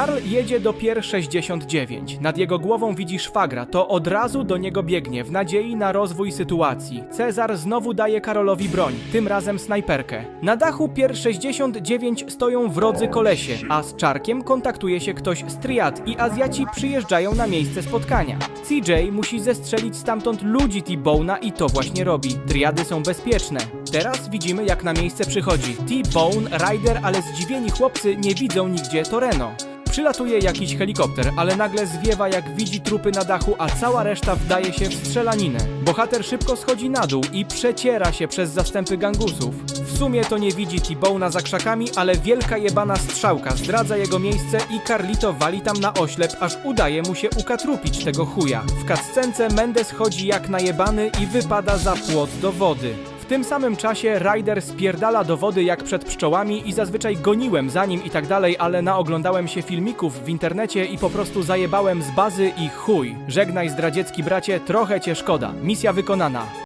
Karl jedzie do Pier 69. Nad jego głową widzi szwagra, to od razu do niego biegnie w nadziei na rozwój sytuacji. Cezar znowu daje Karolowi broń, tym razem snajperkę. Na dachu Pier 69 stoją wrodzy kolesie, a z Czarkiem kontaktuje się ktoś z triad i Azjaci przyjeżdżają na miejsce spotkania. CJ musi zestrzelić stamtąd ludzi T-Bone'a i to właśnie robi. Triady są bezpieczne. Teraz widzimy jak na miejsce przychodzi T-Bone, Ryder, ale zdziwieni chłopcy nie widzą nigdzie Toreno. Przylatuje jakiś helikopter, ale nagle zwiewa jak widzi trupy na dachu, a cała reszta wdaje się w strzelaninę. Bohater szybko schodzi na dół i przeciera się przez zastępy gangusów. W sumie to nie widzi T-Bone'a za krzakami, ale wielka jebana strzałka zdradza jego miejsce i Carlito wali tam na oślep, aż udaje mu się ukatrupić tego chuja. W cutscence Mendes chodzi jak najebany i wypada za płot do wody. Tym samym czasie Ryder spierdala do wody jak przed pszczołami i zazwyczaj goniłem za nim i tak dalej, ale naoglądałem się filmików w internecie i po prostu zajebałem z bazy i chuj. Żegnaj zdradziecki bracie, trochę cię szkoda. Misja wykonana.